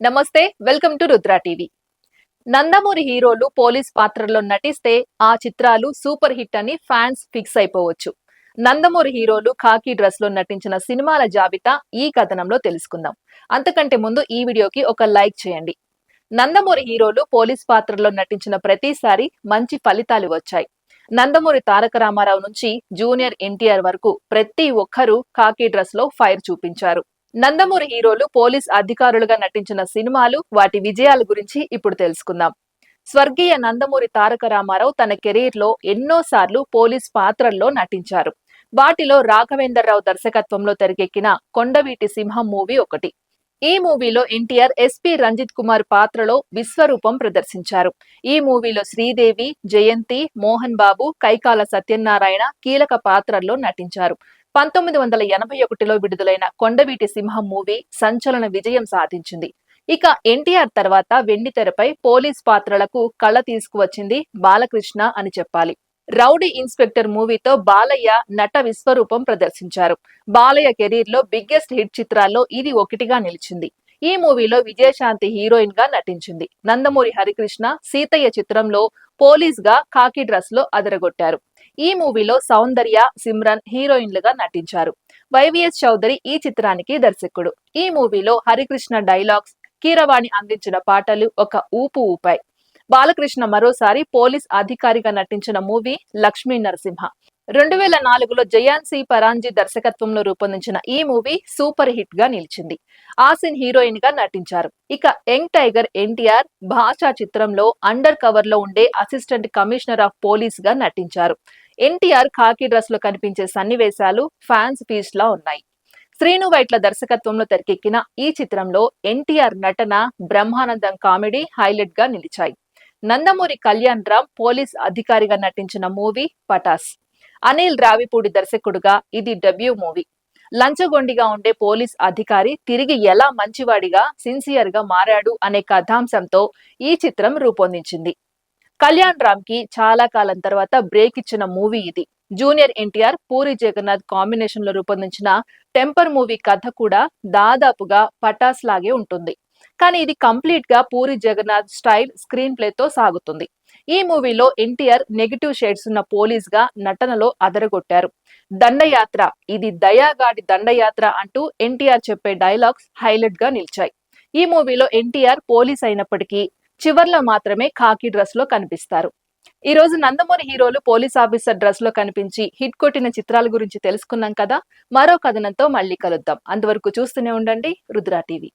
నమస్తే welcome to Rudra TV. Nandamuri heroes police పాత్రల్లో నటిస్తే ఆ చిత్రాలు సూపర్ హిట్ అని ఫ్యాన్స్ ఫిక్స్ అయిపోవచ్చు. నందమూరి హీరోలు ఖాకీ డ్రెస్లో నటించిన సినిమాల జాబితా ఈ కథనంలో తెలుసుకుందాం. అంతకంటే ముందు ఈ వీడియోకి ఒక లైక్ చేయండి. నందమూరి హీరోలు పోలీస్ పాత్రలో నటించిన ప్రతిసారి మంచి ఫలితాలు వచ్చాయి. నందమూరి తారక రామారావు నుంచి జూనియర్ ఎన్టీఆర్ వరకు ప్రతి ఒక్కరూ ఖాకీ డ్రెస్లో ఫైర్ చూపించారు. నందమూరి హీరోలు పోలీస్ అధికారులుగా నటించిన సినిమాలు వాటి విజయాల గురించి ఇప్పుడు తెలుసుకుందాం. స్వర్గీయ నందమూరి తారక రామారావు తన కెరీర్లో ఎన్నోసార్లు పోలీస్ పాత్రల్లో నటించారు. వాటిలో రాఘవేంద్రరావు దర్శకత్వంలో తెరకెక్కిన కొండవీటి సింహం మూవీ ఒకటి. ఈ మూవీలో ఎన్టీఆర్ ఎస్పీ రంజిత్ కుమార్ పాత్రలో విశ్వరూపం ప్రదర్శించారు. ఈ మూవీలో శ్రీదేవి జయంతి మోహన్ బాబు కైకాల సత్యనారాయణ కీలక పాత్రల్లో నటించారు. పంతొమ్మిది వందల ఎనభై ఒకటిలో విడుదలైన కొండవీటి సింహం మూవీ సంచలన విజయం సాధించింది. ఇక ఎన్టీఆర్ తర్వాత వెండితెరపై పోలీస్ పాత్రలకు కళ తీసుకువచ్చింది బాలకృష్ణ అని చెప్పాలి. రౌడీ ఇన్స్పెక్టర్ మూవీతో బాలయ్య నట విశ్వరూపం ప్రదర్శించారు. బాలయ్య కెరీర్లో బిగ్గెస్ట్ హిట్ చిత్రాల్లో ఇది ఒకటిగా నిలిచింది. ఈ మూవీలో విజయశాంతి హీరోయిన్గా నటించింది. నందమూరి హరికృష్ణ సీతయ్య చిత్రంలో పోలీస్గా కాకి డ్రెస్లో అదరగొట్టారు. ఈ మూవీలో సౌందర్య సిమ్రన్ హీరోయిన్లుగా నటించారు. వైవిఎస్ చౌదరి ఈ చిత్రానికి దర్శకుడు. ఈ మూవీలో హరికృష్ణ డైలాగ్స్ కీరవాణి అందించిన పాటలు ఒక ఊపు ఊపాయి. బాలకృష్ణ మరోసారి పోలీస్ అధికారిగా నటించిన మూవీ లక్ష్మీ నరసింహ. రెండు వేల నాలుగులో జయాన్సీ పరాంజీ దర్శకత్వంలో రూపొందించిన ఈ మూవీ సూపర్ హిట్గా నిలిచింది. ఆసిన్ హీరోయిన్గా నటించారు. ఇక యంగ్ టైగర్ ఎన్టీఆర్ భాషా చిత్రంలో అండర్ కవర్లో ఉండే అసిస్టెంట్ కమిషనర్ ఆఫ్ పోలీస్గా నటించారు. ఎన్టీఆర్ ఖాకీ డ్రెస్లో కనిపించే సన్నివేశాలు ఫ్యాన్స్ ఫీస్ట్ లా ఉన్నాయి. శ్రీను వైట్ల దర్శకత్వంలో తెరకెక్కిన ఈ చిత్రంలో ఎన్టీఆర్ నటన బ్రహ్మానందం కామెడీ హైలైట్గా నిలిచాయి. నందమూరి కళ్యాణ్ రామ్ పోలీస్ అధికారిగా నటించిన మూవీ పటాస్. అనిల్ రావిపూడి దర్శకుడుగా ఇది డెబ్యూ మూవీ. లంచగొండిగా ఉండే పోలీస్ అధికారి తిరిగి ఎలా మంచివాడిగా సిన్సియర్గా మారాడు అనే కథాంశంతో ఈ చిత్రం రూపొందించింది. కళ్యాణ్ రామ్కి చాలా కాలం తర్వాత బ్రేక్ ఇచ్చిన మూవీ ఇది. జూనియర్ ఎన్టీఆర్ పూరి జగన్నాథ్ కాంబినేషన్లో రూపొందించిన టెంపర్ మూవీ కథ కూడా దాదాపుగా పటాస్ లాగే ఉంటుంది. కానీ ఇది కంప్లీట్గా Puri Jagannadh style screenplay తో సాగుతుంది. ఈ మూవీలో ఎన్టీఆర్ నెగిటివ్ షేడ్స్ ఉన్న పోలీస్గా నటనలో అదరగొట్టారు. దండయాత్ర ఇది దయాగాడి దండయాత్ర అంటూ ఎన్టీఆర్ చెప్పే డైలాగ్స్ హైలైట్గా నిలిచాయి. ఈ మూవీలో ఎన్టీఆర్ పోలీస్ అయినప్పటికీ చివర్లో మాత్రమే ఖాకీ డ్రెస్లో కనిపిస్తారు. ఈ రోజు నందమూరి హీరోలు పోలీస్ ఆఫీసర్ డ్రెస్లో కనిపించి హిట్ కొట్టిన చిత్రాల గురించి తెలుసుకున్నాం కదా? మరో కథనంతో మళ్ళీ కలుద్దాం. అంతవరకు చూస్తూనే ఉండండి. రుద్రా టీవీ.